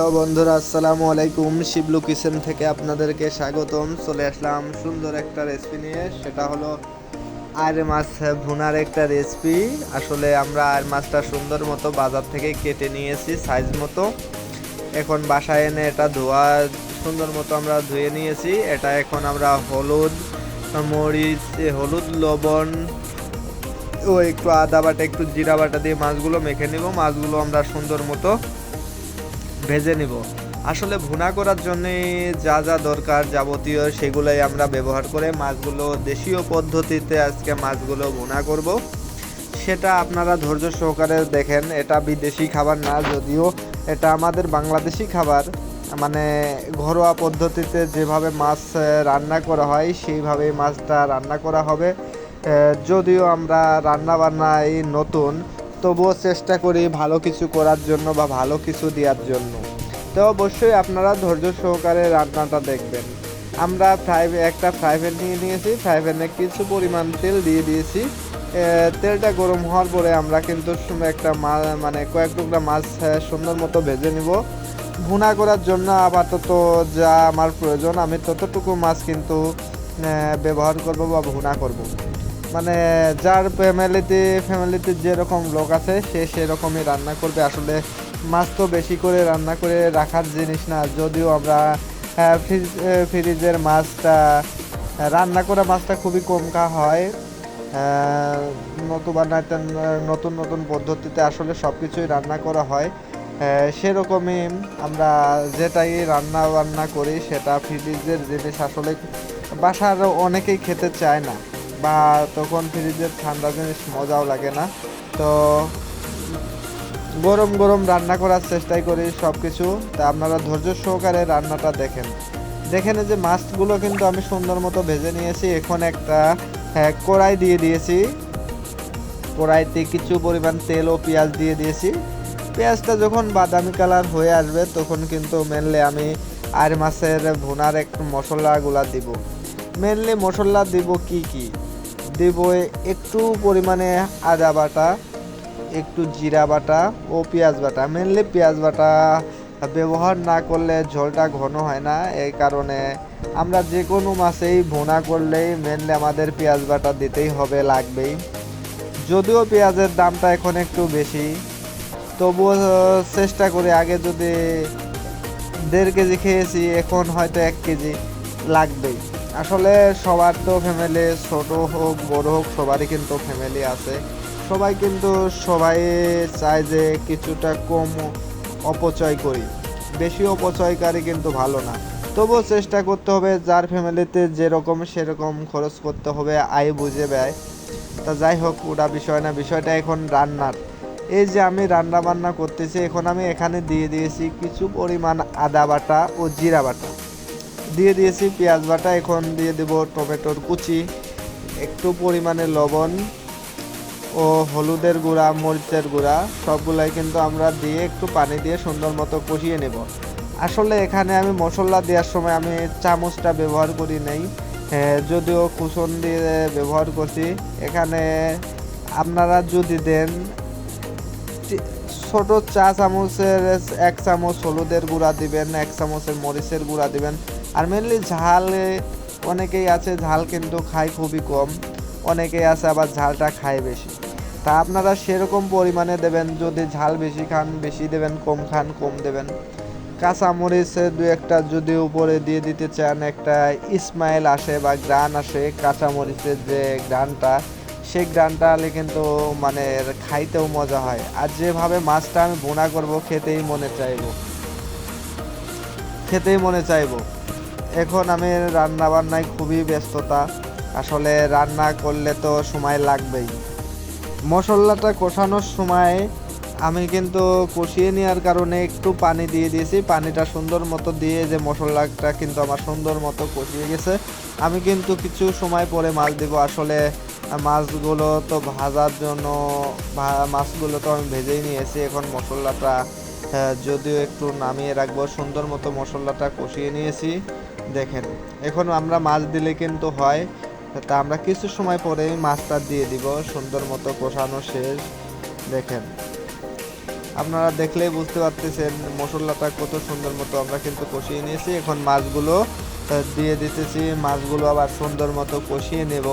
Hello বন্ধুরা, আসসালামু আলাইকুম। শিবলু কিচেন থেকে আপনাদেরকে স্বাগতম। চলে আসলাম সুন্দর একটা রেসিপি নিয়ে। সেটা হলো আর মাছ ভুনার একটা রেসিপি আসলে আমরা আর মাছটা সুন্দর মতো বাজার থেকে কেটে নিয়েছি সাইজ মতো। এখন বাসায় এনে এটা ধোয়া সুন্দর মতো আমরা ধুয়ে নিয়েছি। এটা এখন আমরা হলুদ, মরিচ হলুদ, লবণ, ও একটু আদা বাটা, একটু জিরা বাটা দিয়ে মাছগুলো মেখে নেব। মাছগুলো আমরা সুন্দর মতো ভেজে নিব। আসলে ভুনা করার জন্য যা যা দরকার যাবতীয় সেগুলোই আমরা ব্যবহার করে মাছগুলো দেশীয় পদ্ধতিতে আজকে মাছগুলো ভুনা করব। সেটা আপনারা ধৈর্য সহকারে দেখেন, এটা বিদেশি খাবার না, যদিও এটা আমাদের বাংলাদেশি খাবার। মানে ঘরোয়া পদ্ধতিতে যেভাবে মাছ রান্না করা হয়, সেইভাবেই মাছটা রান্না করা হবে। যদিও আমরা রান্না বান্নায় নতুন তবুও চেষ্টা করি ভালো কিছু করার জন্য বা ভালো কিছু দেওয়ার জন্য। তো অবশ্যই আপনারা ধৈর্য সহকারে রান্নাটা দেখবেন। আমরা ফ্রাই একটা ফ্রাই প্যান নিয়ে নিয়েছি। ফ্রাই প্যানে কিছু পরিমাণ তেল দিয়ে দিয়েছি। তেলটা গরম হওয়ার পরে আমরা কিন্তু একটা মাছ মানে কয়েক টুকরা মাছ সুন্দর মতো ভেজে নিব। ভুনা করার জন্য আপাতত যা আমার প্রয়োজন, আমি ততটুকু মাছ কিন্তু ব্যবহার করব বা ভুনা করব। মানে যার ফ্যামিলিতে ফ্যামিলিতে যেরকম লোক আছে, সে সেরকমই রান্না করবে। আসলে মাছ তো বেশি করে রান্না করে রাখার জিনিস না। যদিও আমরা ফ্রিজ ফ্রিজের মাছটা, রান্না করা মাছটা খুবই কম খাওয়া হয়। নতুবা নতুন নতুন পদ্ধতিতে আসলে সব কিছুই রান্না করা হয়। সেরকমই আমরা যেটাই রান্না বান্না করি, সেটা ফ্রিজের জিনিস আসলে বাসার অনেকেই খেতে চায় না। বা তখন ফ্রিজের ঠান্ডা জিনিস মজাও লাগে না। তো গরম গরম রান্না করার চেষ্টাই করি সব কিছু তা আপনারা ধৈর্য সহকারে রান্নাটা দেখেন। দেখেন যে মাছগুলো কিন্তু আমি সুন্দর মতো ভেজে নিয়েছি। এখন একটা হ্যাঁ, কড়াই দিয়ে দিয়েছি। কড়াইতে কিছু পরিমাণ তেল ও পেঁয়াজ দিয়ে দিয়েছি। পেঁয়াজটা যখন বাদামি কালার হয়ে আসবে তখন কিন্তু মেনলি আমি আর মাছের ভুনার একটু মশলাগুলা দিব। মেনলি মশলা দিব কি কি? দিব একটু পরিমাণে আদা বাটা, একটু জিরা বাটা ও পেঁয়াজ বাটা। মেনলি পেঁয়াজ বাটা ব্যবহার না করলে ঝোলটা ঘন হয় না, এই কারণে আমরা যে কোনো মাছেই ভুনা করলেই মেনলি আমাদের পেঁয়াজ বাটা দিতেই হবে, লাগবেই। যদিও পেঁয়াজের দামটা এখন একটু বেশি, তবুও চেষ্টা করি আগে যদি দেড় কেজি খেয়েছি, এখন হয়তো এক কেজি লাগবেই। আসলে সবার তো ফ্যামিলি ছোট হোক, বড় হোক, সবারই কিন্তু ফ্যামিলি আছে। সবাই কিন্তু সবাই চায় যে কিছুটা কম অপচয় করি। বেশি অপচয়কারী কিন্তু ভালো না। তবুও চেষ্টা করতে হবে যার ফ্যামিলিতে যেরকম সেরকম খরচ করতে হবে, আয় বুঝে ব্যয়। তা যাই হোক, ওটা বিষয় না, বিষয়টা এখন রান্নার। এই যে আমি রান্না বান্না করতেছি, এখন আমি এখানে দিয়ে দিয়েছি কিছু পরিমাণ আদা বাটা ও জিরা বাটা। দিয়ে দিয়েছি, পেঁয়াজ বাটা, এখন দিয়ে দেব টমেটোর কুচি, একটু পরিমাণে লবণ ও হলুদের গুঁড়া, মরিচের গুঁড়া, সবগুলাই কিন্তু আমরা দিয়ে একটু পানি দিয়ে সুন্দর মতো কষিয়ে নেব। আসলে এখানে আমি মশলা দেওয়ার সময় আমি চামচটা ব্যবহার করি নাই যদিও কুসন দিয়ে ব্যবহার করছি। এখানে আপনারা যদি দেন ছোট চা চামচের এক চামচ হলুদের গুঁড়া দিবেন, এক চামচের মরিচের গুঁড়া দিবেন আর মেনলি ঝাল অনেকেই আছে, ঝাল কিন্তু খায় খুবই কম। অনেকেই আছে আবার ঝালটা খায় বেশি। তা আপনারা সেরকম পরিমাণে দেবেন, যদি ঝাল বেশি খান, বেশি দেবেন, কম খান, কম দেবেন। কাঁচা মরিচে দু একটা যদি উপরে দিয়ে দিতে চান, একটা ইসমাইল আসে বা গ্রান আসে কাঁচা মরিচের যে গ্রানটা, সেই গ্রানটা হলে কিন্তু মানে খাইতেও মজা হয়। আর যেভাবে মাছটা আমি বোনা করব, খেতেই মনে চাইব। খেতেই মনে চাইব। এখন আমি রান্না বান্নায় খুবই ব্যস্ততা। আসলে রান্না করলে তো সময় লাগবেই। মশলাটা কষানোর সময় আমি কিন্তু কষিয়ে নেওয়ার কারণে একটু পানি দিয়ে দিয়েছি। পানিটা সুন্দর মতো দিয়ে যে মশলাটা কিন্তু আমার সুন্দর মতো কষিয়ে গেছে। আমি কিন্তু কিছু সময় পরে মাছ দেবো। আসলে মাছগুলো তো ভাজার জন্য মাছগুলো তো আমি ভেজেই নিয়েছি। এখন মশলাটা যদিও একটু নামিয়ে রাখব। সুন্দর মতো মশলাটা কষিয়ে নিয়েছি। দেখেন, এখন আমরা মাছ দিলে কিন্তু হয়। তা আমরা কিছু সময় পরেই মাছটা দিয়ে দিব। সুন্দর মতো কষানো শেষ। দেখেন, আপনারা দেখলেই বুঝতে পারতেছেন মশলাটা কত সুন্দর মতো আমরা কিন্তু কষিয়ে নিয়েছি। এখন মাছগুলো দিয়ে দিতেছি। মাছগুলো আবার সুন্দর মতো কষিয়ে নেব।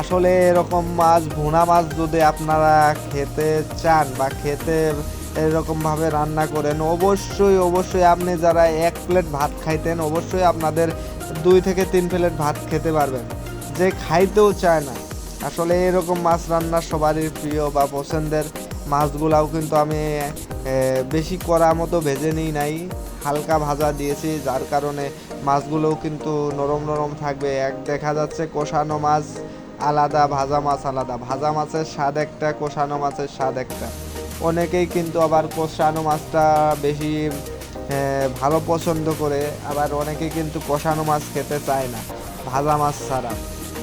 আসলে এরকম মাছ, ভুনা মাছ যদি আপনারা খেতে চান বা খেতে এরকম ভাবে রান্না করেন। অবশ্যই অবশ্যই আপনি যারা এক প্লেট ভাত খাইতেন, অবশ্যই আপনাদের দুই থেকে তিন প্লেট ভাত খেতে পারবেন। যে খাইতেও চায় না। আসলে এরকম মাছ রান্না সবারই প্রিয় বা পছন্দের। মাছগুলাও কিন্তু আমি বেশি করা মতো ভেজে নিই নাই। হালকা ভাজা দিয়েছি, যার কারণে মাছগুলোও কিন্তু নরম নরম থাকবে। এক দেখা যাচ্ছে কষানো মাছ আলাদা, ভাজা মাছ আলাদা। ভাজা মাছের স্বাদ একটা, কষানো মাছের স্বাদ একটা। অনেকেই কিন্তু আবার কষানো মাছটা বেশি ভালো পছন্দ করে, আবার অনেকেই কিন্তু কষানো মাছ খেতে চায় না, ভাজা মাছ ছাড়া।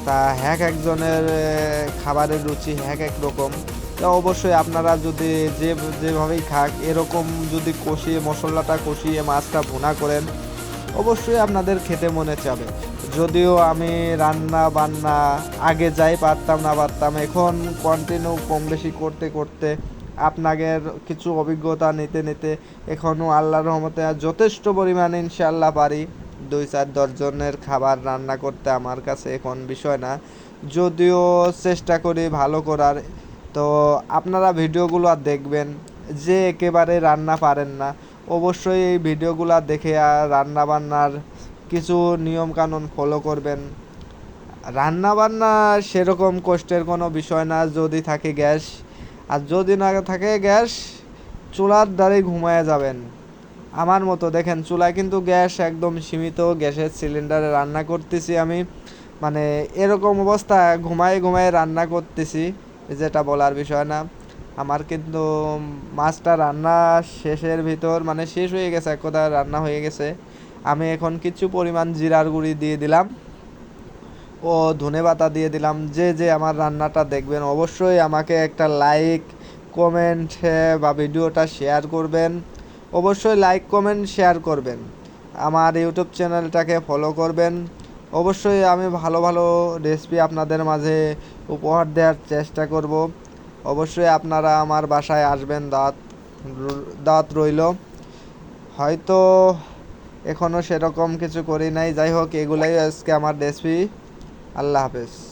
তা এক একজনের খাবারের রুচি এক এক রকম। তা অবশ্যই আপনারা যদি যে, যেভাবেই খাক, এরকম যদি কষিয়ে, মশলাটা কষিয়ে মাছটা ভুনা করেন, অবশ্যই আপনাদের খেতে মনে চাবে। যদিও আমি রান্না বান্না আগে যাই পারতাম না, পারতাম, এখন কন্টিনিউ কম বেশি করতে করতে আপনাদের কিছু অভিজ্ঞতা নিতে নিতে এখনও আল্লাহর রহমতে আর যথেষ্ট পরিমাণে ইনশাল্লাহ পারি। দুই চার দশজনের খাবার রান্না করতে আমার কাছে এখন বিষয় না। যদিও চেষ্টা করি ভালো করার। তো আপনারা ভিডিওগুলো আর দেখবেন, যে একেবারে রান্না পারেন না। অবশ্যই এই ভিডিওগুলো দেখে আর রান্না বান্নার কিছু নিয়ম কানুন ফলো করবেন। রান্না বান্না সেরকম কষ্টের কোনো বিষয় না, যদি থাকে গ্যাস। আর যদি না থাকে গ্যাস, চুলার দ্বারে ঘুমায় যাবেন। আমার মতো, দেখেন, চুলায় কিন্তু গ্যাস একদম সীমিত, গ্যাসের সিলিন্ডারে রান্না করতেছি আমি। মানে এরকম অবস্থা ঘুমায় ঘুমায় রান্না করতেছি, যেটা বলার বিষয় না। আমার কিন্তু মাছটা রান্না শেষের ভিতর মানে শেষ হয়ে গেছে, এক কথা রান্না হয়ে গেছে। আমি এখন কিছু পরিমাণ জিরার গুঁড়ি দিয়ে দিলাম। ও ধনে পাতা দিয়ে দিলাম। যে যে আমার রান্নাটা দেখবেন, অবশ্যই আমাকে একটা লাইক, কমেন্ট বা ভিডিওটা শেয়ার করবেন। অবশ্যই লাইক, কমেন্ট, শেয়ার করবেন। আমার ইউটিউব চ্যানেলটাকে ফলো করবেন। অবশ্যই আমি ভালো ভালো রেসিপি আপনাদের মাঝে উপহার দেওয়ার চেষ্টা করব। অবশ্যই আপনারা আমার বাসায় আসবেন, দাঁত দাঁত রইল। হয়তো এখনও সেরকম কিছু করি নাই। যাই হোক, এগুলাই আজকে আমার রেসিপি আল্লাহ হাফেজ।